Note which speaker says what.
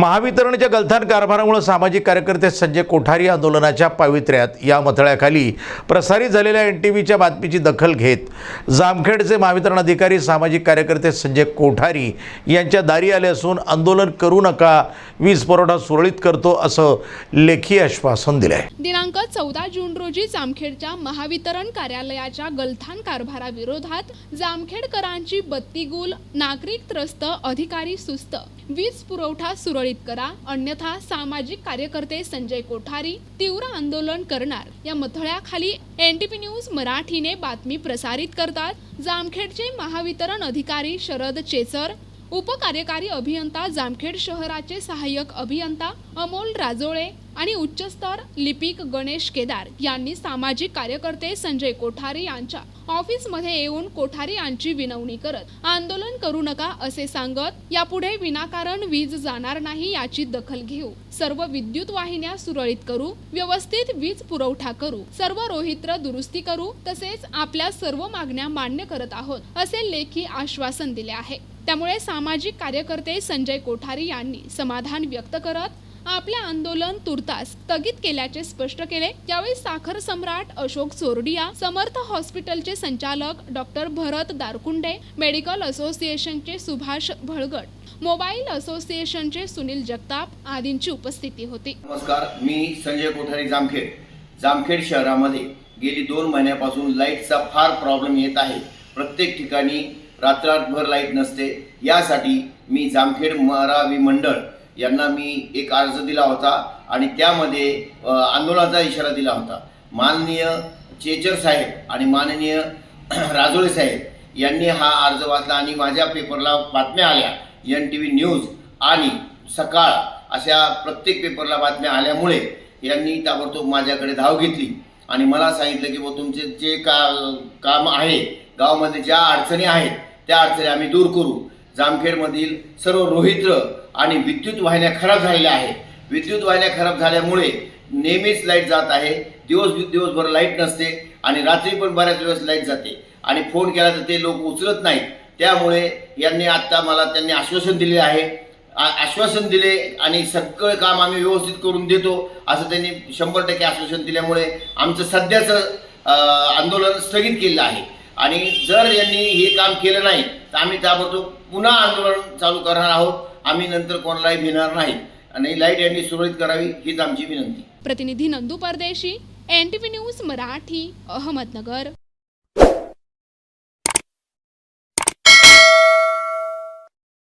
Speaker 1: महावितरणच्या गलथान कारभारामुळे सामाजिक कार्यकर्ते संजय कोठारी आंदोलनाच्या पावित्र्यात या मथळ्याखाली प्रसारित झालेल्या एन टी व्हीच्या बातमीची दखल घेत जामखेडचे महावितरण अधिकारी सामाजिक कार्यकर्ते संजय कोठारी यांच्या दारी आले असून आंदोलन करू नका वीज पुरवठा सुरळीत करतो असं लेखी आश्वासन दिलं आहे
Speaker 2: दिनांक चौदा जून रोजी जामखेडच्या महावितरण कार्यालयाच्या गलथान कारभाराविरोधात जामखेडकरांची बत्तीगुल नागरिक त्रस्त अधिकारी सुस्त वीज पुरवठा सुरळीत करा अन्यथा सामाजिक कार्यकर्ते संजय कोठारी तीव्र आंदोलन करणार. या मथळ्याखाली एनटीपी न्यूज मराठीने बातमी प्रसारित करतात. जामखेडचे महावितरण अधिकारी शरद चेचर उपकार्यकारी अभियंता जामखेड शहराचे सहाय्यक अभियंता अमोल राजोळे आणि उच्चस्तर लिपिक गणेश केदार यांनी सामाजिक कार्यकर्ते संजय कोठारी यांच्या ऑफिसमध्ये येऊन कोठारी यांची विनवणी करत आंदोलन करू नका असे सांगत यापुढे विनाकारण वीज जाणार नाही याची दखल घेऊ. सर्व विद्युत वाहिन्या सुरळीत करू व्यवस्थित वीज पुरवठा करू सर्व रोहित्र दुरुस्ती करू तसेच आपल्या सर्व मागण्या मान्य करत आहोत असे लेखी आश्वासन दिले आहे. त्यामुळे सामाजिक कार्यकर्ते संजय कोठारी यांनी समाधान व्यक्त करत आपले आंदोलन तुर्तास स्थगित केल्याचे स्पष्ट केले. यावेळी साखर सम्राट अशोक चोरडिया समर्थ हॉस्पिटलचे संचालक डॉक्टर भरत दारकुंडे मेडिकल असोसिएशनचे सुभाष भळगट मोबाईल असोसिएशनचे सुनील जगताप आदींची उपस्थिती होती.
Speaker 3: नमस्कार मी संजय कोठारी जामखेड. जामखेड शहरामध्ये गेली दोन महिन्यापासून लाईटचा फार प्रॉब्लेम येत आहे. प्रत्येक ठिकाणी रात्रभर लाइट नसते. यासाठी मी जामखेड मरावी मंडळ यांना मी एक अर्ज दिला होता आणि त्यामध्ये आंदोलनाचा इशारा दिला होता. माननीय चेचर साहेब आणि माननीय राजोळे साहेब यांनी हा अर्ज वाचला आणि माझ्या पेपरला बातम्या आल्या. एन टी व्ही न्यूज आणि सकाळ अशा प्रत्येक पेपरला बातम्या आल्यामुळे यांनी ताबडतोब माझ्याकडे धाव घेतली. आणि मला सांगितलं की व तुमचे जे का काम आहे गावामध्ये ज्या अडचणी आहेत त्या अडचणी आम्ही दूर करू. जामखेडमधील सर्व रोहित्र आणि विद्युत वाहिन्या खराब झालेल्या आहेत. विद्युत वाहिन्या खराब झाल्यामुळे नेहमीच लाइट जात आहे. दिवस दिवसभर लाइट नसते आणि रात्री पण बऱ्याच वेळेस लाइट जाते. आणि फोन केला तर ते लोक उचलत नाहीत. त्यामुळे यांनी आत्ता मला त्यांनी आश्वासन दिले आहे. आश्वासन दिले आणि सगळं काम आम्ही व्यवस्थित करून देतो असं त्यांनी शंभर टक्के आश्वासन दिल्यामुळे आमचं सध्याचं आंदोलन स्थगित केलेलं आहे. आणि जर यांनी हे काम केलं नाही तर आम्ही ताबडतोब पुन्हा आंदोलन चालू करणार आहोत. आम्ही नंतर कोणालाही भिणार नाही. आणि लाइट यांनी सुरळीत करावी हीच आमची विनंती.
Speaker 2: प्रतिनिधी नंदू परदेशी एनटीव्ही न्यूज मराठी अहमदनगर.